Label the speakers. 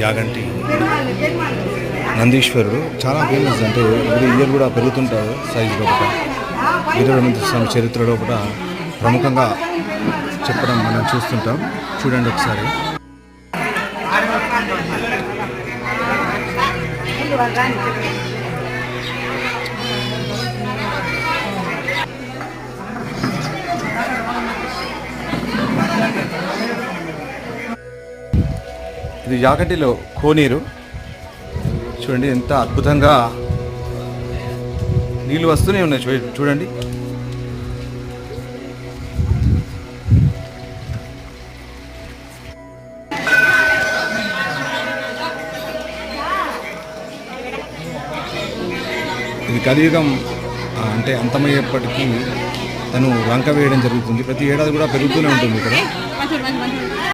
Speaker 1: యాగంటి. నందీశ్వరుడు. చాలా ఫేమస్ అంటే ఇప్పుడు ఇయర్ కూడా పెరుగుతుంటారు సైజు లోపల వీరబ్రహ్మేంద్ర స్వామి చరిత్ర లోపల ప్రముఖంగా చెప్పడం మనం చూస్తుంటాం. చూడండి ఒకసారి. ఇది యాగంటిలో కోనేరు. చూడండి ఎంత అద్భుతంగా నీళ్ళు వస్తూనే ఉన్నాయి. చూ- చూడండి. ఇది కలియుగం అంటే అంతమయ్యేప్పటికీ తను లంక వేయడం జరుగుతుంది. ప్రతి ఏడాది కూడా పెరుగుతూనే ఉంటుంది ఇక్కడ.